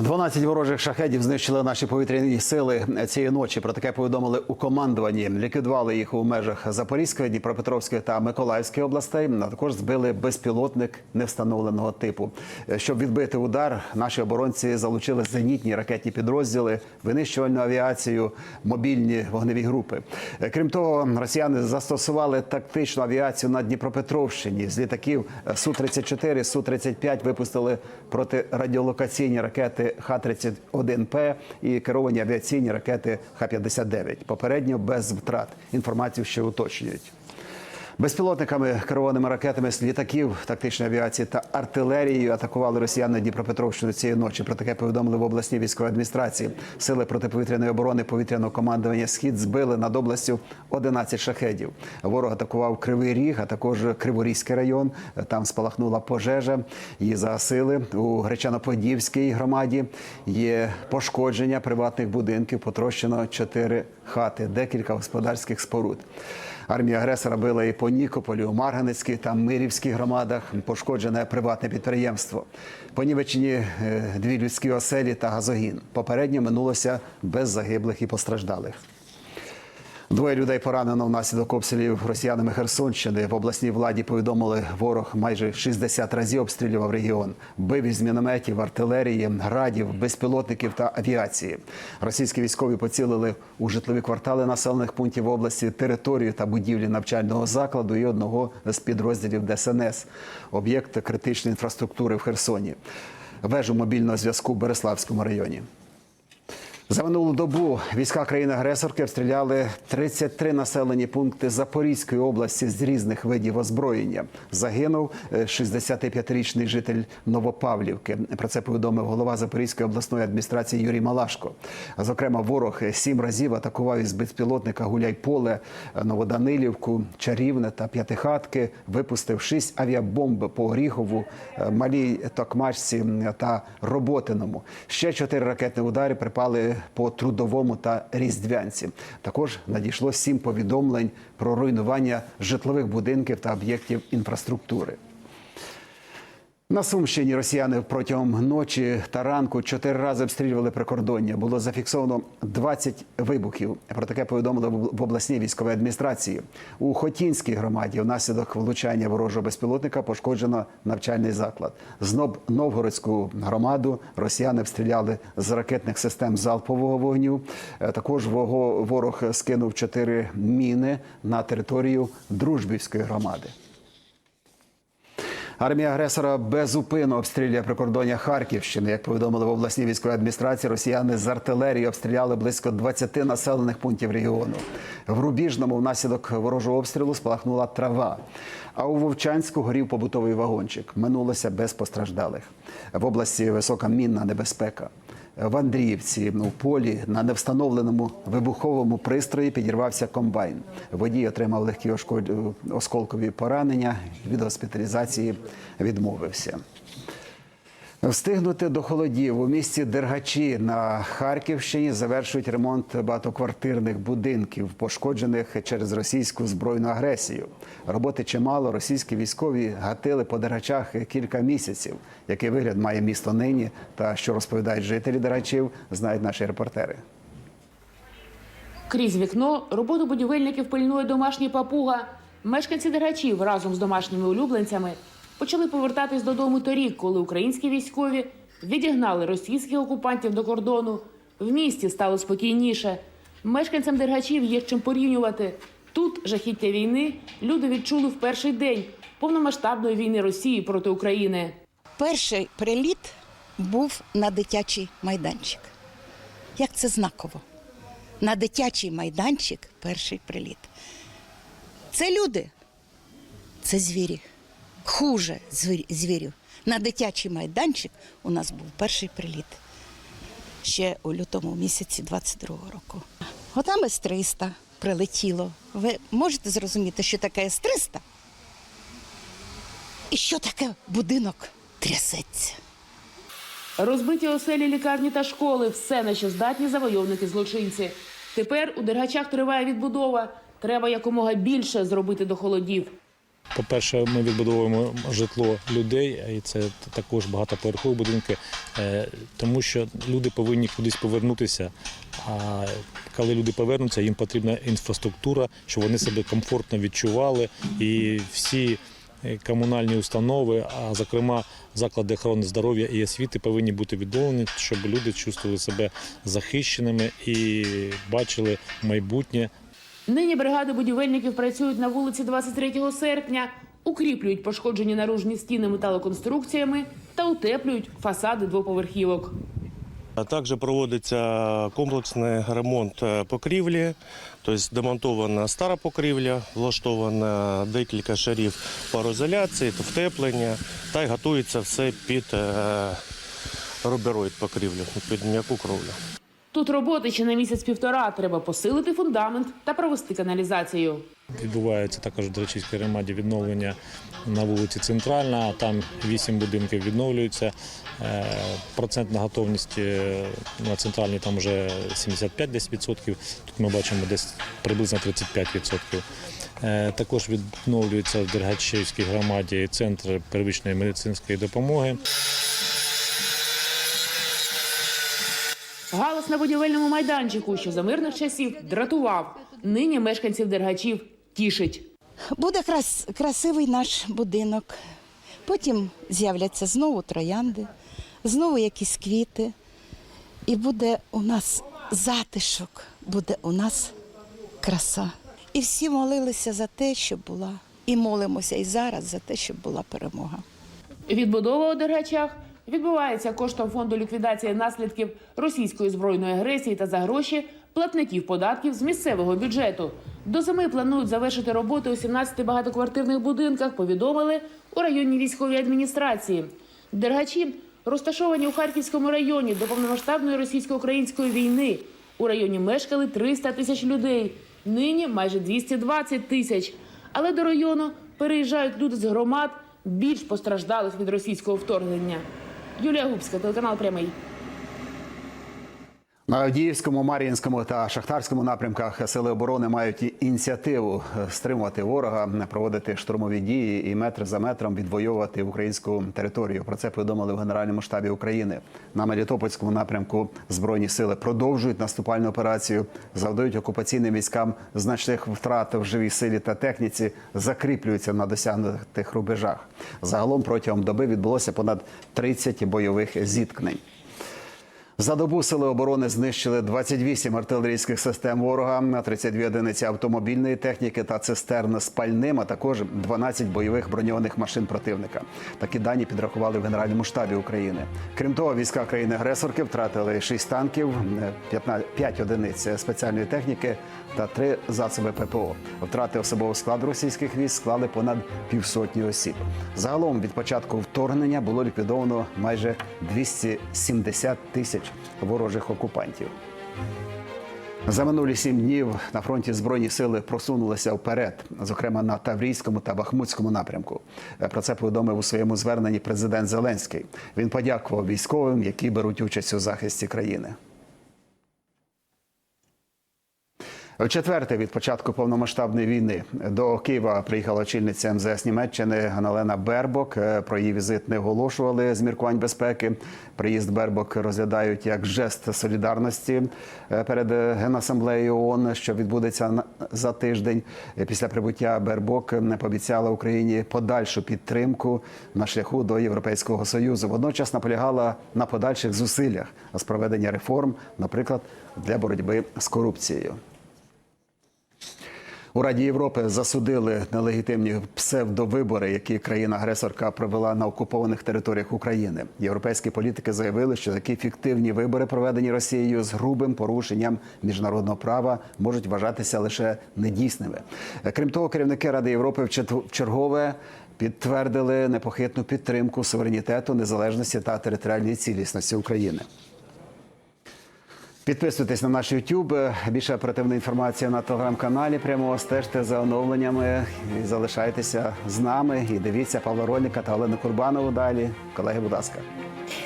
12 ворожих шахедів знищили наші повітряні сили цієї ночі. Про таке повідомили у командуванні. Ліквідували їх у межах Запорізької, Дніпропетровської та Миколаївської областей. А також збили безпілотник невстановленого типу. Щоб відбити удар, наші оборонці залучили зенітні ракетні підрозділи, винищувальну авіацію, мобільні вогневі групи. Крім того, росіяни застосували тактичну авіацію на Дніпропетровщині. З літаків су 34 су 35 випустили протирадіолокаційні ракети Х-31П і керовані авіаційні ракети Х-59. Попередньо без втрат. Інформацію ще уточнюють. Безпілотниками, керованими ракетами з літаків тактичної авіації та артилерією атакували росіяни Дніпропетровщину цієї ночі. Про таке повідомили в обласній військовій адміністрації. Сили протиповітряної оборони повітряного командування Схід збили над областю 11 шахедів. Ворог атакував Кривий Ріг, а також Криворізький район. Там спалахнула пожежа. Її загасили у Гречано-Подільській громаді. Є пошкодження приватних будинків. Потрощено чотири хати, декілька господарських споруд. Армія агресора била і по Нікополю, Марганецькій та Мирівській громадах. Пошкоджене приватне підприємство. Понівечені е, дві людські оселі та газогін. Попередньо минулося без загиблих і постраждалих. Двоє людей поранено внаслідок обстрілів росіянами Херсонщини. В обласній владі повідомили, ворог майже 60 разів обстрілював регіон. Бив із мінометів, артилерії, градів, безпілотників та авіації. Російські військові поцілили у житлові квартали населених пунктів області, територію та будівлі навчального закладу і одного з підрозділів ДСНС. Об'єкт критичної інфраструктури в Херсоні. Вежу мобільного зв'язку в Береславському районі. За минулу добу війська країни-агресорки обстріляли 33 населені пункти Запорізької області з різних видів озброєння. Загинув е, 65-річний житель Новопавлівки. Про це повідомив голова Запорізької обласної адміністрації Юрій Малашко. Зокрема, ворог сім разів атакував із безпілотника Гуляйполе, Новоданилівку, Чарівне та П'ятихатки. Випустив шість авіабомб по Оріхову, е, Малій Токмачці та Роботиному. Ще чотири ракетні удари припали по трудовому та різдвянці. Також надійшло сім повідомлень про руйнування житлових будинків та об'єктів інфраструктури. На Сумщині росіяни протягом ночі та ранку чотири рази обстрілювали прикордоння. Було зафіксовано 20 вибухів. Про таке повідомили в обласній військовій адміністрації. У Хотінській громаді внаслідок влучання ворожого безпілотника пошкоджено навчальний заклад. Знов Новгородську громаду росіяни обстріляли з ракетних систем залпового вогню. Е, Також ворог скинув чотири міни на територію Дружбівської громади. Армія агресора безупинно обстрілює прикордоння Харківщини. Як повідомили в обласній військовій адміністрації, росіяни з артилерії обстріляли близько 20 населених пунктів регіону. В Рубіжному внаслідок ворожого обстрілу спалахнула трава. А у Вовчанську горів побутовий вагончик. Минулося без постраждалих. В області висока мінна небезпека. В Андріївці у полі на невстановленому вибуховому пристрої підірвався комбайн. Водій отримав легкі осколкові поранення. Від госпіталізації відмовився. Встигнути до холодів у місті Дергачі на Харківщині завершують ремонт багатоквартирних будинків, пошкоджених через російську збройну агресію. Роботи чимало. Російські військові гатили по Дергачах кілька місяців. Який вигляд має місто нині та що розповідають жителі Дергачів, знають наші репортери. Крізь вікно роботу будівельників пильнує домашній папуга. Мешканці дергачів разом з домашніми улюбленцями почали повертатись додому торік, коли українські військові відігнали російських окупантів до кордону. В місті стало спокійніше. Мешканцям дергачів є чим порівнювати. Тут жахіття війни люди відчули в перший день повномасштабної війни Росії проти України. Перший приліт був на дитячий майданчик. Як це знаково? На дитячий майданчик перший приліт. Це люди, це звірі. Хуже звір- звірів. На дитячий майданчик у нас був перший приліт. Ще у лютому місяці 22-го року. Отам С-300 прилетіло. Ви можете зрозуміти, що таке С-300? І що таке будинок трясеться? Розбиті оселі, лікарні та школи все на що здатні завойовники злочинці. Тепер у Дергачах триває відбудова. Треба якомога більше зробити до холодів. По-перше, ми відбудовуємо житло людей, і це також багатоповерхові будинки, е, тому що люди повинні кудись повернутися. А коли люди повернуться, їм потрібна інфраструктура, щоб вони себе комфортно відчували. І всі е, комунальні установи, а зокрема заклади охорони здоров'я і освіти, повинні бути відновлені, щоб люди чувствували себе захищеними і бачили майбутнє Нині бригади будівельників працюють на вулиці 23 серпня, укріплюють пошкоджені наружні стіни металоконструкціями та утеплюють фасади двоповерхівок. Також проводиться комплексний ремонт е, покрівлі, тобто демонтована стара покрівля, влаштовано декілька шарів пароізоляції, втеплення, та й готується все під е, рубероїд покрівлю, під м'яку кровлю. Тут роботи ще на місяць-півтора. Треба посилити фундамент та провести каналізацію. Відбувається також в Дрочівській громаді відновлення на вулиці Центральна. Там вісім будинків відновлюються. Е, Процентна готовність е, на центральній там вже 75 десь відсотків. Тут ми бачимо десь приблизно 35 відсотків. Е, Також відновлюється в Дергачівській громаді центр первичної медицинської допомоги. Галас на будівельному майданчику, що за мирних часів дратував. Нині мешканців Дергачів тішить. Буде крас, красивий наш будинок. Потім з'являться знову троянди, знову якісь квіти. І буде у нас затишок, буде у нас краса. І всі молилися за те, щоб була. І молимося і зараз за те, щоб була перемога. Відбудова у Дергачах відбувається коштом фонду ліквідації наслідків російської збройної агресії та за гроші платників податків з місцевого бюджету. До зими планують завершити роботи у 17 багатоквартирних будинках. Повідомили у районній військовій адміністрації. Дергачі розташовані у Харківському районі до повномасштабної російсько-української війни. У районі мешкали 300 тисяч людей. Нині майже 220 тисяч. Але до району переїжджають люди з громад більш постраждалих від російського вторгнення. Юлія Губська, телеканал Прямий. На Авдіївському, Мар'їнському та Шахтарському напрямках сили оборони мають ініціативу стримувати ворога, проводити штурмові дії і метр за метром відвоювати українську територію. Про це повідомили в Генеральному штабі України. На Мелітопольському напрямку збройні сили продовжують наступальну операцію, завдають окупаційним військам значних втрат в живій силі та техніці, закріплюються на досягнутих рубежах. Загалом протягом доби відбулося понад 30 бойових зіткнень. За добу сили оборони знищили 28 артилерійських систем ворога, 32 одиниці автомобільної техніки та цистерн з пальним, а також 12 бойових броньованих машин противника. Такі дані підрахували в Генеральному штабі України. Крім того, війська країни-агресорки втратили 6 танків, 5 одиниць спеціальної техніки та 3 засоби ППО. Втрати особового складу російських військ склали понад півсотні осіб. Загалом від початку вторгнення було ліквідовано майже 270 тисяч ворожих окупантів. За минулі сім днів на фронті збройні сили просунулися вперед, зокрема на Таврійському та Бахмутському напрямку. Про це повідомив у своєму зверненні президент Зеленський. Він подякував військовим, які беруть участь у захисті країни. В четверте від початку повномасштабної війни до Києва приїхала очільниця МЗС Німеччини Ганалена Бербок. Е, Про її візит не оголошували з міркувань безпеки. Приїзд Бербок розглядають як жест солідарності е, перед Генасамблеєю ООН, що відбудеться за тиждень. Е, Після прибуття Бербок не пообіцяла Україні подальшу підтримку на шляху до Європейського союзу. Водночас наполягала на подальших зусиллях з проведення реформ, наприклад, для боротьби з корупцією. У Раді Європи засудили нелегітимні псевдовибори, які країна-агресорка провела на окупованих територіях України. Європейські політики заявили, що такі фіктивні вибори, проведені Росією з грубим порушенням міжнародного права, можуть вважатися лише недійсними. Крім того, керівники Ради Європи в чергове підтвердили непохитну підтримку суверенітету, незалежності та територіальної цілісності України. Підписуйтесь на наш YouTube. Більше оперативна інформації на телеграм-каналі. Прямо стежте за оновленнями і залишайтеся з нами. І дивіться Павла Рольника та Олену Курбанову далі. Колеги, будь ласка.